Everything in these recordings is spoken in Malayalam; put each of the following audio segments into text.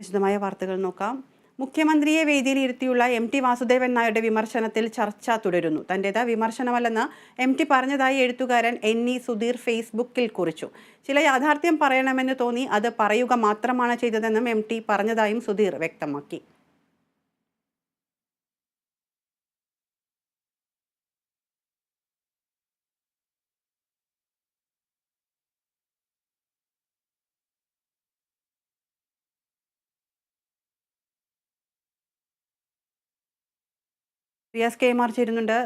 വിശദമായ വാർത്തകൾ നോക്കാം. മുഖ്യമന്ത്രിയെ വേദിയിൽ ഇരുത്തിയുള്ള എം ടി വാസുദേവൻ നായരുടെ വിമർശനത്തിൽ ചർച്ച തുടരുന്നു. തന്റേത് വിമർശനമല്ലെന്ന് എം ടി പറഞ്ഞതായി എഴുത്തുകാരൻ എൻ ഇ സുധീർ ഫേസ്ബുക്കിൽ കുറിച്ചു. ചില യാഥാർത്ഥ്യം പറയണമെന്ന് തോന്നി അത് പറയുക മാത്രമാണ് ചെയ്തതെന്നും എം ടി പറഞ്ഞതായും സുധീർ വ്യക്തമാക്കി. റിയാസ് കെ. ചേരുന്നുണ്ട്.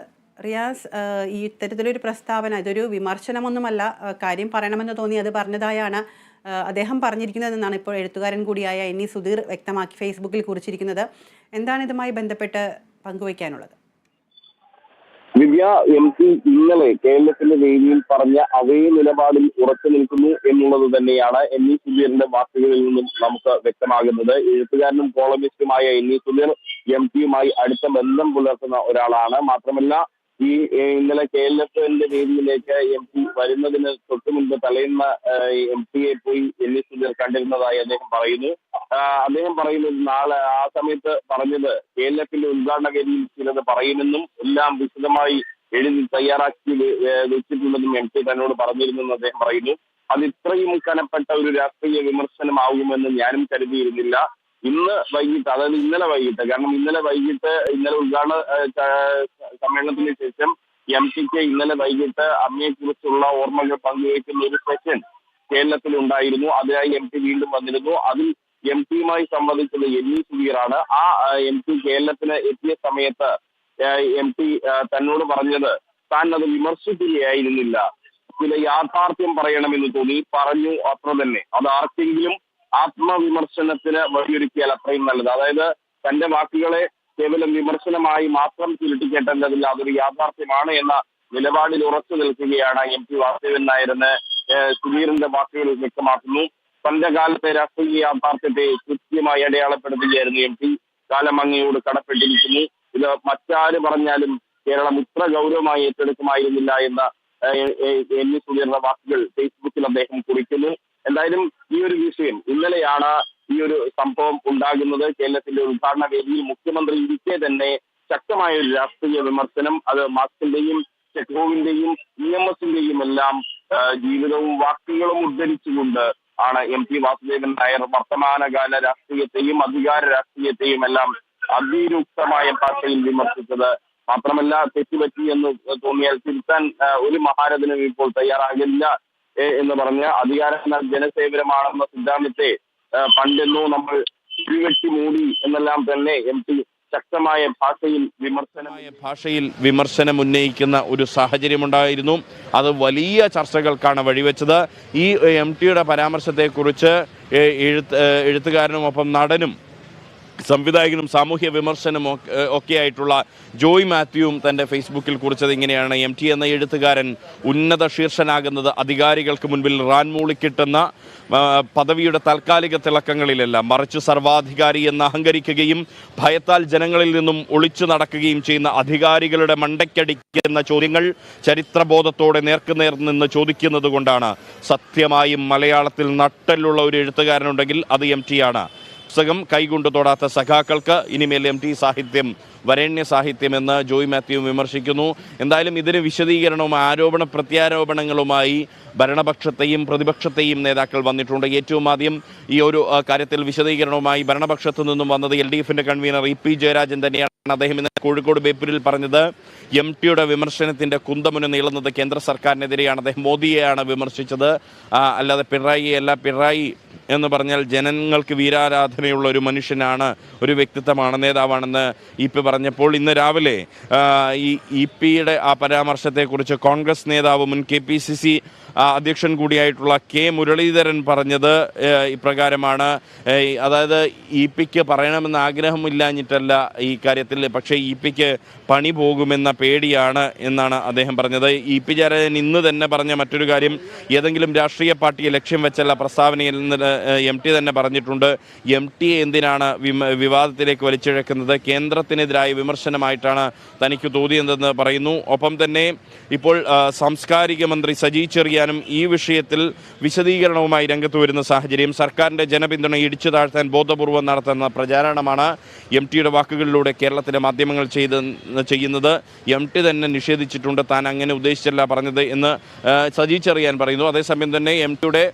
റിയാസ് ഈ ഇത്തരത്തിലൊരു പ്രസ്താവന ഇതൊരു വിമർശനമൊന്നുമല്ല. കാര്യം പറയണമെന്ന് തോന്നി അത് പറഞ്ഞതായാണ് അദ്ദേഹം പറഞ്ഞിരിക്കുന്നതെന്നാണ് ഇപ്പോൾ എഴുത്തുകാരൻ കൂടിയായ എന്നി സുധീർ വ്യക്തമാക്കി ഫേസ്ബുക്കിൽ കുറിച്ചിരിക്കുന്നത്. എന്താണ് ഇതുമായി ബന്ധപ്പെട്ട് പങ്കുവയ്ക്കാനുള്ളത്? ദിവ്യ എം പി ഇന്നലെ കേരളത്തിന്റെ വേദിയിൽ പറഞ്ഞ അതേ നിലപാടിൽ ഉറച്ചു നിൽക്കുന്നു എന്നുള്ളത് തന്നെയാണ് എൻ ഇ സുധീറിന്റെ വാക്കുകളിൽ നിന്നും നമുക്ക് വ്യക്തമാകുന്നത്. എഴുത്തുകാരനും കോളമിസ്റ്റുമായ എൻ ഇ സുധീർ എം പിയുമായി അടുത്ത ബന്ധം പുലർത്തുന്ന ഒരാളാണ്. മാത്രമല്ല ഈ ഇന്നലെ കേരളത്തിന്റെ വേദിയിലേക്ക് എം പി വരുന്നതിന് തൊട്ടു മുൻപ് എം പിയെ പോയി എൻ ഇ സുധീർ കണ്ടിരുന്നതായി അദ്ദേഹം പറയുന്നു. അദ്ദേഹം പറയുന്നത് നാളെ ആ സമയത്ത് പറഞ്ഞത് കെ എൽ എഫിന്റെ ഉദ്ഘാടന കരിയിൽ ചിലത് പറയുമെന്നും എല്ലാം വിശദമായി എഴുതി തയ്യാറാക്കി വെച്ചിട്ടുണ്ടെന്നും എം പി തന്നോട് പറഞ്ഞിരുന്നെന്ന് അദ്ദേഹം പറയുന്നു. അത് ഇത്രയും കനപ്പെട്ട ഒരു രാഷ്ട്രീയ വിമർശനമാകുമെന്ന് ഞാനും കരുതിയിരുന്നില്ല. ഇന്ന് വൈകിട്ട് അതായത് ഇന്നലെ വൈകിട്ട് കാരണം ഇന്നലെ വൈകിട്ട് ഇന്നലെ ഉദ്ഘാടന സമ്മേളനത്തിന് ശേഷം എം പിക്ക് ഇന്നലെ വൈകിട്ട് അമ്മയെക്കുറിച്ചുള്ള ഓർമ്മകൾ പങ്കുവയ്ക്കുന്ന ഒരു സെഷൻ കേരളത്തിൽ ഉണ്ടായിരുന്നു അതിനായി എം പി വീണ്ടും വന്നിരുന്നു. അതിൽ എം പിയുമായി സംബന്ധിച്ചത് എൻ ഇ സുധീറാണ് ആ എം പി കേരളത്തിന് എത്തിയ സമയത്ത് എം പി തന്നോട് പറഞ്ഞത് താൻ അത് വിമർശിക്കുകയായിരുന്നില്ല. ചില യാഥാർത്ഥ്യം പറയണമെന്ന് തോന്നി. പറഞ്ഞു അത്ര തന്നെ. അത് ആർക്കെങ്കിലും ആത്മവിമർശനത്തിന് വഴിയൊരുക്കിയാൽ അത്രയും നല്ലത്. അതായത് തന്റെ വാക്കുകളെ കേവലം വിമർശനമായി മാത്രം ചുരുട്ടിക്കേണ്ടതില്ല അതൊരു യാഥാർത്ഥ്യമാണ് എന്ന നിലപാടിൽ ഉറച്ചു നിൽക്കുകയാണ് എം പി വാസുദേവൻ നായരെന്ന് സുധീറിന്റെ വാക്കുകൾ വ്യക്തമാക്കുന്നു. തന്റെ കാലത്തെ രാഷ്ട്രീയ യാഥാർത്ഥ്യത്തെ കൃത്യമായി അടയാളപ്പെടുത്തുകയായിരുന്നു എം പി. കാലം അങ്ങയോട് കടപ്പെട്ടിരിക്കുന്നു. ഇത് മറ്റാര് പറഞ്ഞാലും കേരളം ഇത്ര ഗൗരവമായി ഏറ്റെടുക്കുമായിരുന്നില്ല എന്ന എൻ വി വാക്കുകൾ ഫേസ്ബുക്കിൽ അദ്ദേഹം കുറിക്കുന്നു. എന്തായാലും ഈ ഒരു വിഷയം ഇന്നലെയാണ് ഈ ഒരു സംഭവം ഉണ്ടാകുന്നത്. കേരളത്തിന്റെ ഉദ്ഘാടന വേദിയിൽ മുഖ്യമന്ത്രി ഇരിക്കെ തന്നെ ശക്തമായ ഒരു രാഷ്ട്രീയ വിമർശനം അത് മാർക്സിന്റെയും ചെക്കോവിന്റെയും ഇ എം എസിന്റെയും എല്ലാം ജീവിതവും വാക്കുകളും ഉദ്ധരിച്ചുകൊണ്ട് ആണ് എം പി വാസുദേവൻ നായർ. വർത്തമാനകാല രാഷ്ട്രീയത്തെയും അധികാര രാഷ്ട്രീയത്തെയും എല്ലാം അതിരൂക്തമായ ഭാഷയിൽ വിമർശിച്ചത്. മാത്രമല്ല തെറ്റുപറ്റി എന്ന് തോന്നിയാൽ തിരുത്താൻ ഒരു മഹാരഥനും ഇപ്പോൾ തയ്യാറാകില്ല എന്ന് പറഞ്ഞ് അധികാരം ജനസേവനമാണെന്ന സിദ്ധാന്തത്തെ പണ്ടെന്നു പണ്ടെന്നോ നമ്മൾ തിരുവെട്ടി മൂടി എന്നെല്ലാം തന്നെ എം പി ശക്തമായ ഭാഷയിൽ വിമർശനമായ ഭാഷയിൽ വിമർശനം ഉന്നയിക്കുന്ന ഒരു സാഹചര്യമുണ്ടായിരുന്നു. അത് വലിയ ചർച്ചകൾക്കാണ് വഴിവെച്ചത്. ഈ എം ടിയുടെ പരാമർശത്തെക്കുറിച്ച് എഴുത്ത് എഴുത്തുകാരനുമൊപ്പം നടനും സംവിധായകനും സാമൂഹ്യ വിമർശനം ഒക്കെ- ഒക്കെ ആയിട്ടുള്ള ജോയ് മാത്യുവും തന്റെ ഫേസ്ബുക്കിൽ കുറിച്ചത് ഇങ്ങനെയാണ്. എം ടി എന്ന എഴുത്തുകാരൻ ഉന്നത ശീർഷനാകുന്നത് അധികാരികൾക്ക് മുൻപിൽ റാൻമൂളി കിട്ടുന്ന ആ, പദവിയുടെ താൽക്കാലിക തിളക്കങ്ങളിലല്ല മറിച്ച് സർവാധികാരി എന്ന് അഹങ്കരിക്കുകയും ഭയത്താൽ ജനങ്ങളിൽ നിന്നും ഒളിച്ചു നടക്കുകയും ചെയ്യുന്ന അധികാരികളുടെ മണ്ടയ്ക്കടിക്കുന്ന ചോദ്യങ്ങൾ ചരിത്രബോധത്തോടെ നേർക്കുനേർ നിന്ന് ചോദിക്കുന്നത് കൊണ്ടാണ് സത്യമായും മലയാളത്തിൽ നട്ടലുള്ള ഒരു എഴുത്തുകാരനുണ്ടെങ്കിൽ അത് എം ടി ആണ്. പുസ്തകം കൈകൊണ്ട് തൊടാത്ത സഖാക്കൾക്ക് ഇനിമേൽ എം ടി സാഹിത്യം വരേണ്യ സാഹിത്യം എന്ന് ജോയ് മാത്യു വിമർശിക്കുന്നു. എന്തായാലും ഇതിന് വിശദീകരണവും ആരോപണ പ്രത്യാരോപണങ്ങളുമായി ഭരണപക്ഷത്തെയും പ്രതിപക്ഷത്തെയും നേതാക്കൾ വന്നിട്ടുണ്ട്. ഏറ്റവും ആദ്യം ഈ ഒരു കാര്യത്തിൽ വിശദീകരണവുമായി ഭരണപക്ഷത്തു നിന്നും വന്നത് എൽ ഡി എഫിന്റെ കൺവീനർ ഇ പി ജയരാജൻ തന്നെയാണ്. അദ്ദേഹം ഇന്ന് കോഴിക്കോട് ബേപ്പൂരിൽ പറഞ്ഞത് എം ടിയുടെ വിമർശനത്തിന്റെ കുന്തമുന നീളുന്നത് കേന്ദ്ര സർക്കാരിനെതിരെയാണ്. അദ്ദേഹം മോദിയെയാണ് വിമർശിച്ചത്. അല്ലാതെ പിണറായി അല്ല പിണറായി എന്ന് പറഞ്ഞാൽ ജനങ്ങൾക്ക് വീരാരാധനയുള്ള ഒരു മനുഷ്യനാണ് ഒരു വ്യക്തിത്വമാണ് നേതാവാണെന്ന് ഇ പി പറഞ്ഞപ്പോൾ ഇന്ന് രാവിലെ ഈ ഇ പിയുടെ ആ പരാമർശത്തെക്കുറിച്ച് കോൺഗ്രസ് നേതാവ് മുൻ കെ പി സി സി അധ്യക്ഷൻ കൂടിയായിട്ടുള്ള കെ മുരളീധരൻ പറഞ്ഞത് ഇപ്രകാരമാണ്. അതായത് ഇ പിക്ക് പറയണമെന്ന് ആഗ്രഹമില്ലാഞ്ഞിട്ടല്ല ഈ കാര്യത്തിൽ പക്ഷേ ഇ പിക്ക് പണി പോകുമെന്ന പേടിയാണ് എന്നാണ് അദ്ദേഹം പറഞ്ഞത്. ഇ പി ജയരാജൻ ഇന്ന് തന്നെ പറഞ്ഞ മറ്റൊരു കാര്യം ഏതെങ്കിലും രാഷ്ട്രീയ പാർട്ടിയെ ലക്ഷ്യം വെച്ചല്ല പ്രസ്താവനയിൽ നിന്ന് എം ടി തന്നെ പറഞ്ഞിട്ടുണ്ട്. എം ടി എന്തിനാണ് വിവാദത്തിലേക്ക് വലിച്ചിഴക്കുന്നത്? കേന്ദ്രത്തിനെതിരായ വിമർശനമായിട്ടാണ് തനിക്ക് തോന്നിയതെന്ന് പറയുന്നു. ഒപ്പം തന്നെ ഇപ്പോൾ സാംസ്കാരിക മന്ത്രി സജി ചെറിയാനും ഈ വിഷയത്തിൽ വിശദീകരണവുമായി രംഗത്ത് വരുന്ന സാഹചര്യം സർക്കാരിന്റെ ജനപിന്തുണ ഇടിച്ചു താഴ്ത്താൻ ബോധപൂർവം നടത്തുന്ന പ്രചാരണമാണ് എം ടിയുടെ വാക്കുകളിലൂടെ കേരളത്തിലെ മാധ്യമങ്ങൾ ചെയ്ത് ചെയ്യുന്നത്. എം ടി തന്നെ നിഷേധിച്ചിട്ടുണ്ട്. താൻ അങ്ങനെ ഉദ്ദേശിച്ചല്ല പറഞ്ഞത് എന്ന് സജീച്ചറിയാൻ സജി ചെറിയാൻ പറയുന്നു. അതേസമയം തന്നെ എം ടിയുടെ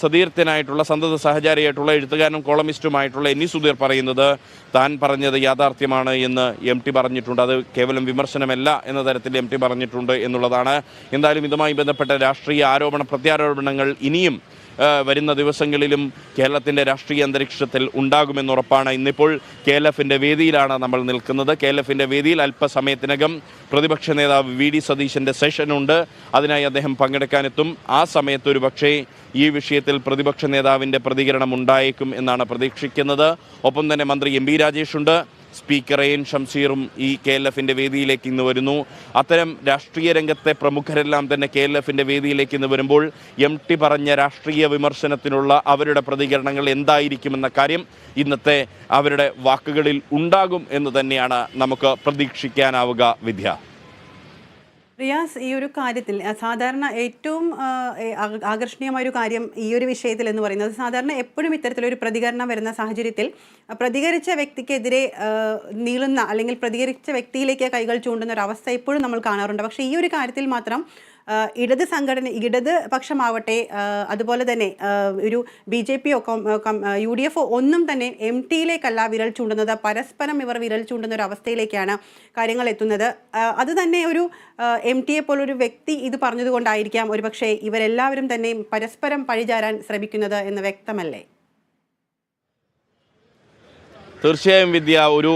സതീർത്ഥനായിട്ടുള്ള സന്തത സഹചാരിയായിട്ടുള്ള എഴുത്തുകാരനും കോളമിസ്റ്റുമായിട്ടുള്ള എന്നി സുധീർ പറയുന്നത് താൻ പറഞ്ഞത് യാഥാർത്ഥ്യമാണ് എന്ന് എം ടി പറഞ്ഞിട്ടുണ്ട്. അത് കേവലം വിമർശനമല്ല എന്ന തരത്തിൽ എം ടി പറഞ്ഞിട്ടുണ്ട് എന്നുള്ളതാണ്. എന്തായാലും ഇതുമായി ബന്ധപ്പെട്ട രാഷ്ട്രീയ ആരോപണ പ്രത്യാരോപണങ്ങൾ ഇനിയും വരുന്ന ദിവസങ്ങളിലും കേരളത്തിന്റെ രാഷ്ട്രീയ അന്തരീക്ഷത്തിൽ ഉണ്ടാകുമെന്നുറപ്പാണ് ഇന്നിപ്പോൾ കെ എൽ എഫിന്റെ വേദിയിലാണ് നമ്മൾ നിൽക്കുന്നത്. കെ എൽ എഫിന്റെ വേദിയിൽ അല്പസമയത്തിനകം പ്രതിപക്ഷ നേതാവ് വി ഡി സതീശന്റെ സെഷനുണ്ട്. അതിനായി അദ്ദേഹം പങ്കെടുക്കാനെത്തും. ആ സമയത്ത് ഒരു പക്ഷേ ഈ വിഷയത്തിൽ പ്രതിപക്ഷ നേതാവിന്റെ പ്രതികരണം ഉണ്ടായേക്കും എന്നാണ് പ്രതീക്ഷിക്കുന്നത്. ഒപ്പം തന്നെ മന്ത്രി എം ബി രാജേഷുണ്ട്. സ്പീക്കർ എൻ ഷംസീറും ഈ കെ എൽ എഫിന്റെ വേദിയിലേക്ക് ഇന്ന് വരുന്നു. അത്തരം രാഷ്ട്രീയ രംഗത്തെ പ്രമുഖരെല്ലാം തന്നെ കെ എൽ എഫിന്റെ വേദിയിലേക്ക് ഇന്ന് വരുമ്പോൾ എം ടി പറഞ്ഞ രാഷ്ട്രീയ വിമർശനത്തിനുള്ള അവരുടെ പ്രതികരണങ്ങൾ എന്തായിരിക്കുമെന്ന കാര്യം ഇന്നത്തെ അവരുടെ വാക്കുകളിൽ ഉണ്ടാകും എന്ന് തന്നെയാണ് നമുക്ക് പ്രതീക്ഷിക്കാനാവുക വിദ്യ. റിയാസ് ഈ ഒരു കാര്യത്തിൽ സാധാരണ ഏറ്റവും ആകർഷണീയമായ ഒരു കാര്യം ഈ ഒരു വിഷയത്തിൽ എന്ന് പറയുന്നത് സാധാരണ എപ്പോഴും ഇത്തരത്തിലൊരു പ്രതികരണം വരുന്ന സാഹചര്യത്തിൽ പ്രതികരിച്ച വ്യക്തിക്കെതിരെ നീളുന്ന അല്ലെങ്കിൽ പ്രതികരിച്ച വ്യക്തിയിലേക്ക് കൈകൾ ചൂണ്ടുന്ന ഒരു അവസ്ഥ എപ്പോഴും നമ്മൾ കാണാറുണ്ട്. പക്ഷേ ഈ ഒരു കാര്യത്തിൽ മാത്രം ഇടത് സംഘടന ഇടത് പക്ഷമാവട്ടെ അതുപോലെ തന്നെ ഒരു ബി ജെ പിയോ യു ഡി എഫോ ഒന്നും തന്നെ എം ടിയിലേക്കല്ല വിരൽ ചൂണ്ടുന്നത്. പരസ്പരം ഇവർ വിരൽ ചൂണ്ടുന്ന ഒരു അവസ്ഥയിലേക്കാണ് കാര്യങ്ങൾ എത്തുന്നത്. അത് തന്നെ ഒരു എം ടിയെ പോലൊരു വ്യക്തി ഇത് പറഞ്ഞതുകൊണ്ടായിരിക്കാം ഒരുപക്ഷെ ഇവരെല്ലാവരും തന്നെ പരസ്പരം പഴിചാരാൻ ശ്രമിക്കുന്നത് എന്ന് വ്യക്തമല്ലേ? തീർച്ചയായും വിദ്യ ഒരു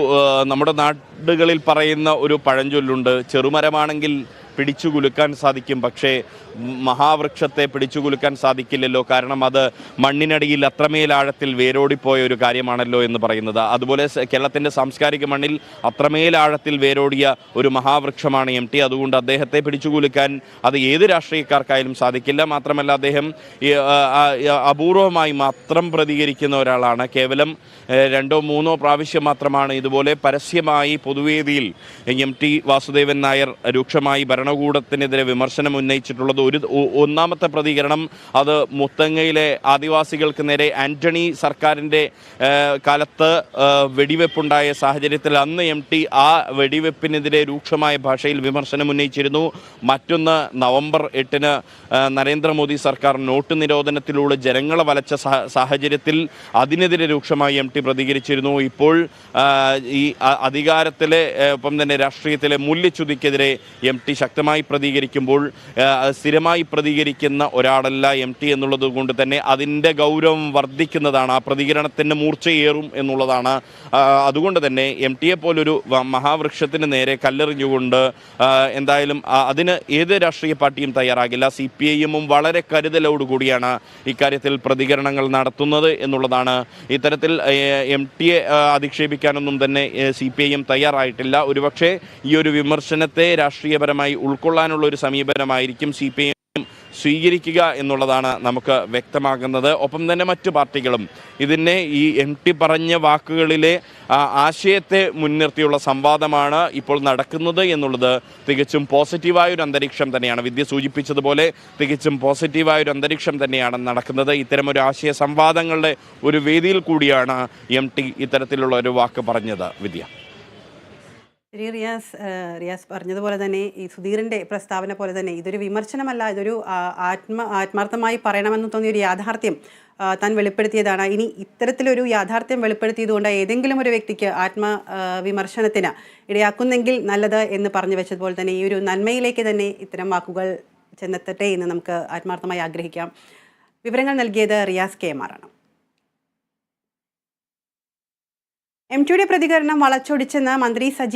നമ്മുടെ നാടുകളിൽ പറയുന്ന ഒരു പഴഞ്ചൊല്ലുണ്ട്. ചെറുമരമാണെങ്കിൽ പിടിച്ചു കുലുക്കാൻ സാധിക്കും. പക്ഷേ മഹാവൃക്ഷത്തെ പിടിച്ചു കുലുക്കാൻ സാധിക്കില്ലല്ലോ. കാരണം അത് മണ്ണിനടിയിൽ അത്രമേൽ ആഴത്തിൽ വേരോടിപ്പോയ ഒരു കാര്യമാണല്ലോ എന്ന് പറയുന്നത്. അതുപോലെ കേരളത്തിന്റെ സാംസ്കാരിക മണ്ണിൽ അത്രമേൽ ആഴത്തിൽ വേരോടിയ ഒരു മഹാവൃക്ഷമാണ് എം ടി. അതുകൊണ്ട് അദ്ദേഹത്തെ പിടിച്ചു കുലുക്കാൻ അത് ഏത് രാഷ്ട്രീയക്കാർക്കായാലും സാധിക്കില്ല. മാത്രമല്ല അദ്ദേഹം അപൂർവമായി മാത്രം പ്രതികരിക്കുന്ന ഒരാളാണ്. കേവലം രണ്ടോ മൂന്നോ പ്രാവശ്യം മാത്രമാണ് ഇതുപോലെ പരസ്യമായി പൊതുവേദിയിൽ എം ടി വാസുദേവൻ നായർ രൂക്ഷമായി ഭരണകൂടത്തിനെതിരെ വിമർശനം ഉന്നയിച്ചിട്ടുള്ളത്. ഒരു ഒന്നാമത്തെ പ്രതികരണം അത് മുത്തങ്ങയിലെ ആദിവാസികൾക്ക് നേരെ ആന്റണി സർക്കാരിന്റെ കാലത്ത് വെടിവെപ്പുണ്ടായ സാഹചര്യത്തിൽ അന്ന് എം ടി ആ വെടിവെപ്പിനെതിരെ രൂക്ഷമായ ഭാഷയിൽ വിമർശനം ഉന്നയിച്ചിരുന്നു. മറ്റൊന്ന് നവംബർ എട്ടിന് നരേന്ദ്രമോദി സർക്കാർ നോട്ട് നിരോധനത്തിലൂടെ ജനങ്ങളെ വലച്ച സാഹചര്യത്തിൽ അതിനെതിരെ രൂക്ഷമായി എം ടി പ്രതികരിച്ചിരുന്നു. ഇപ്പോൾ ഈ അധികാരത്തിലെ ഒപ്പം തന്നെ രാഷ്ട്രീയത്തിലെ മൂല്യച്യുതിക്കെതിരെ എം ടി ശക്തമായി പ്രതികരിക്കുമ്പോൾ ആ, സ്ഥിരമായി പ്രതികരിക്കുന്ന ഒരാളല്ല എം ടി എന്നുള്ളത് കൊണ്ട് തന്നെ അതിന്റെ ഗൗരവം വർദ്ധിക്കുന്നതാണ് ആ പ്രതികരണത്തിന്റെ മൂർച്ചയേറും എന്നുള്ളതാണ്. അതുകൊണ്ട് തന്നെ എം ടിയെ പോലൊരു മഹാവൃക്ഷത്തിന് നേരെ കല്ലെറിഞ്ഞുകൊണ്ട് എന്തായാലും അതിന് ഏത് രാഷ്ട്രീയ പാർട്ടിയും തയ്യാറാകില്ല. സി പി ഐ എമ്മും വളരെ കരുതലോടുകൂടിയാണ് ഇക്കാര്യത്തിൽ പ്രതികരണങ്ങൾ നടത്തുന്നത് എന്നുള്ളതാണ്. ഇത്തരത്തിൽ എം ടിയെ അധിക്ഷേപിക്കാനൊന്നും തന്നെ സി പി ഐ എം തയ്യാറായിട്ടില്ല. ഒരുപക്ഷെ ഈ ഒരു വിമർശനത്തെ രാഷ്ട്രീയപരമായി ഉൾക്കൊള്ളാനുള്ള ഒരു സമീപനമായിരിക്കും സി പി ഐ സ്വീകരിക്കുക എന്നുള്ളതാണ് നമുക്ക് വ്യക്തമാകുന്നത്. ഒപ്പം തന്നെ മറ്റു പാർട്ടികളും ഇതിനെ ഈ എം ടി പറഞ്ഞ വാക്കുകളിലെ ആശയത്തെ മുൻനിർത്തിയുള്ള സംവാദമാണ് ഇപ്പോൾ നടക്കുന്നത് എന്നുള്ളത് തികച്ചും പോസിറ്റീവായ ഒരു അന്തരീക്ഷം തന്നെയാണ്. വിദ്യ സൂചിപ്പിച്ചതുപോലെ തികച്ചും പോസിറ്റീവായ ഒരു അന്തരീക്ഷം തന്നെയാണ് നടക്കുന്നത്. ഇത്തരം ഒരു ആശയ സംവാദങ്ങളുടെ ഒരു വേദിയിൽ കൂടിയാണ് എം ടി ഇത്തരത്തിലുള്ള ഒരു വാക്ക് പറഞ്ഞത്. വിദ്യ. ശരി റിയാസ് റിയാസ് പറഞ്ഞതുപോലെ തന്നെ ഈ സുധീറിന്റെ പ്രസ്താവന പോലെ തന്നെ ഇതൊരു വിമർശനമല്ല ഇതൊരു ആത്മ ആത്മാർത്ഥമായി പറയണമെന്ന് തോന്നിയ ഒരു യാഥാർത്ഥ്യം താൻ വെളിപ്പെടുത്തിയതാണ്. ഇനി ഇത്തരത്തിലൊരു യാഥാർത്ഥ്യം വെളിപ്പെടുത്തിയതുകൊണ്ട് ഏതെങ്കിലും ഒരു വ്യക്തിക്ക് ആത്മ വിമർശനത്തിന് ഇടയാക്കുന്നെങ്കിൽ നല്ലത് എന്ന് പറഞ്ഞു വെച്ചതുപോലെ തന്നെ ഈ ഒരു നന്മയിലേക്ക് തന്നെ ഇത്തരം വാക്കുകൾ ചെന്നെത്തട്ടെ എന്ന് നമുക്ക് ആത്മാർത്ഥമായി ആഗ്രഹിക്കാം. വിവരങ്ങൾ നൽകിയത് റിയാസ് കെ ആണ്. എം ടിയുടെ പ്രതികരണം വളച്ചൊടിച്ചെന്ന് മന്ത്രി സജി